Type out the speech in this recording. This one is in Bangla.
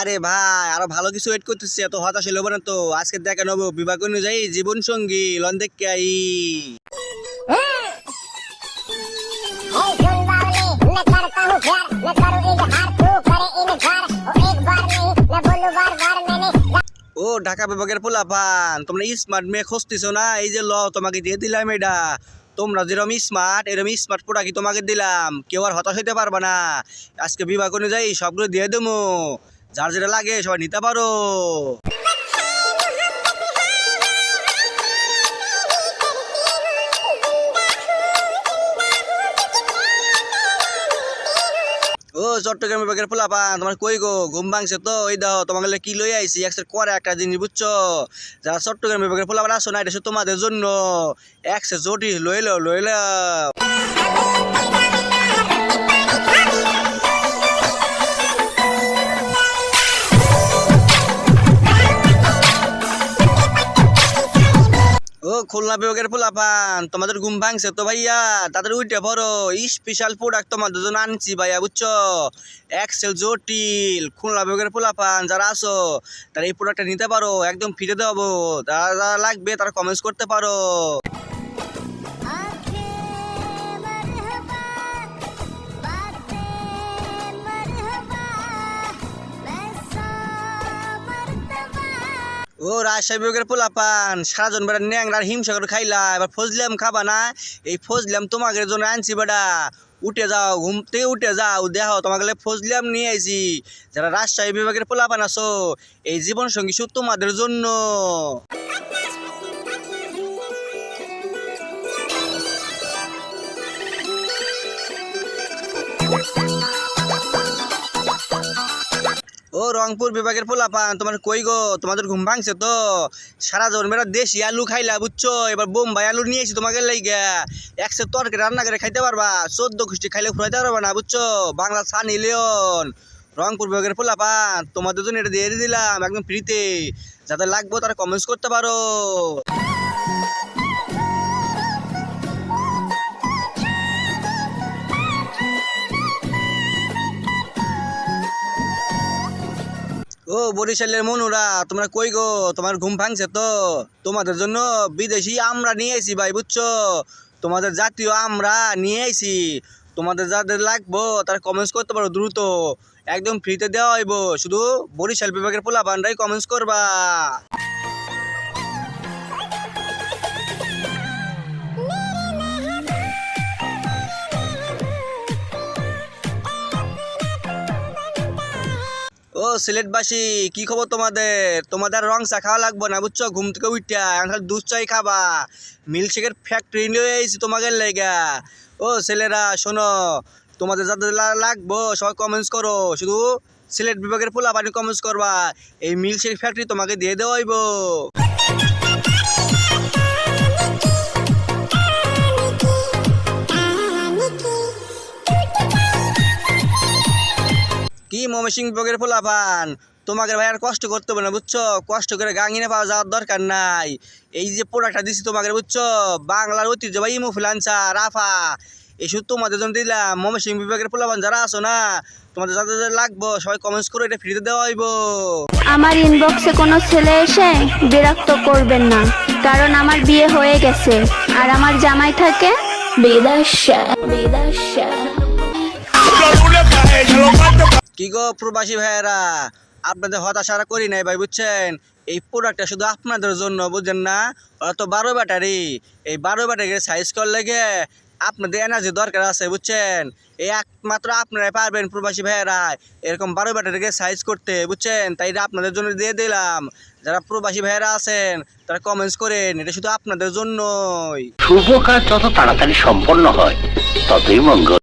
আরে ভাই আরও ভালো কিছু ওয়েট করতেছি। এত হতাশ হলো না তো? আজকে দেখা নেব বিভাগ অনুযায়ী জীবন সঙ্গী লন দেখে ও ঢাকা বিভাগের পোলাপান তোমরা স্মার্ট মেয়ে খুঁজতেছো না? এই যে ল তোমাকে দিয়ে দিলাম এটা। তোমরা যেরকম স্মার্ট এরকম স্মার্ট প্রোডাক্ট তোমাকে দিলাম, কেউ আর হতাশ হইতে পারবে না। আজকে বিভাগ অনুযায়ী সবগুলো দিয়ে দেবো। যার যেটা লাগে সবাই নিতে পারো। ও বাগের পোলাপান তোমার কই গো? ঘুম ভাঙছে তো, এই দাও, তোমাকে কি লই আইছি? একসাথে করে একটা জিনিস বুঝছ? যারা বাগের ফুলা পোলাপান আসো না, এটা তোমাদের জন্য। একসে জটি লইল লো ও, খুলনা বিভাগের পোলাপান, তোমাদের ঘুম ভাঙছে তো ভাইয়া, তাদের উইটে ভরো স্পেশাল প্রোডাক্ট তোমাদের জন্য আনছি ভাইয়া, বুঝছ? এক্সেল জটিল, খুলনা বিভাগের পোলাপান, যারা আসো তারা এই প্রোডাক্টটা নিতে পারো, একদম ফিরে দেবো যারা যারা লাগবে তারা কমেন্টস করতে পারো। ও রাজশাহী বিভাগের পোলাপান, সারাজন বেড়া ন্যাংরার হিমসাগর খাইলা, এবার ফজলাম খাবা না? এই ফজলাম তোমাকে জন্য আনছি বেড়া। উঠে যাও, ঘুম থেকে উঠে যাও দেখো তোমাকে ফজলাম নিয়ে আইছি। যারা রাজশাহী বিভাগের পোলাপান আছো, এই জীবন সঙ্গী তোমাদের জন্য। ও রংপুর বিভাগের পোলাপান, তোমার কই গো? তোমাদের ঘুম ভাঙছে তো? সারা জন মেরা দেশি আলু খাইলা, বুঝছ? এবার বোম্বাই আলু নিয়ে তোমাকে লাইগা। একশো তরকারি রান্না করে খাইতে পারবা, চোদ্দ খুশি খাইলে ফুরাইতে পারবা না, বুঝছ? বাংলা সানি লিওন, রংপুর বিভাগের পোলাপান, তোমাদের জন্য এটা দিয়ে দিলাম, একদম ফ্রিতে। যাদের লাগবে তারা কমেন্টস করতে পারো। ও বরিশালের মনুরা, তোমরা কই গো? তোমার ঘুম ভাঙছে তো? তোমাদের জন্য বিদেশি আমরা নিয়ে আইছি ভাই, বুঝছ? তোমাদের জাতীয় আমরা নিয়ে আইছি। তোমাদের যাদের লাগবো, তারা কমেন্টস করতে পারো দ্রুত। একদম ফ্রিতে দেওয়া হইব। শুধু বরিশাল বিভাগের পোলা বান্ডাই কমেন্টস করবা। সিলেটবাসী, কি খবর তোমাদের? তোমাদের রং চা খাওয়া লাগবে না বুঝছ? ঘুম থেকে উঠা এখন দুধ চাই খাবা। মিল্কশেকের ফ্যাক্টরি নিয়ে এসেছি তোমাদের লেগা। ও ছেলেরা, শোনো, তোমাদের যাদের লাগবো, সবাই কমেন্টস করো। শুধু সিলেট বিভাগের পোলা পানি কমেন্টস করবা। এই মিল্কশেক ফ্যাক্টরি তোমাকে দিয়ে দেওয়া হইব। ময়মনসিং বিভাগের পোলাপান তোমাকে ভাই আর কষ্ট করতে হবে না বুঝছ কষ্ট করে গাঙিনে পাওয়া যাওয়ার দরকার নাই এই যে প্রোডাক্টটা দিছি তোমাকে বুঝছ বাংলার ঐতিহ্যবাহী মুফুলাঞ্চা রাফা এসব তোমাদের জন্য দিলাম ময়মনসিং বিভাগের পোলাপান যারা আছো না তোমাদের যাদের যাদের লাগবো সবাই কমেন্টস করে এটা ফ্রিতে দেওয়া হইব আমার ইনবক্সে কোনো ছেলে এসে বিরক্ত করবেন না কারণ আমার বিয়ে হয়ে গেছে আর আমার জামাই থাকে বিদেশে বিদেশে কি গো প্রবাসী ভাইয়েরা? আপনাদের হতাশারা করি নাই ভাই, বুঝছেন? এই প্রোডাক্টটা শুধু আপনাদের জন্য বুঝছেন না? ওরা তো বারো ব্যাটারি এই বারো ব্যাটারি সাইজ করলে গে আপনাদের এনার্জি দরকার আছে, বুঝছেন? এই একমাত্র আপনারাই পারবেন প্রবাসী ভাইয়েরা, এরকম বারো ব্যাটারিকে সাইজ করতে, বুঝছেন? তাই আপনাদের জন্য দিয়ে দিলাম। যারা প্রবাসী ভাইয়েরা আছেন, তারা কমেন্টস করেন, এটা শুধু আপনাদের জন্যই। শুভ কাজ যত তাড়াতাড়ি সম্পন্ন হয়, ততই মঙ্গল।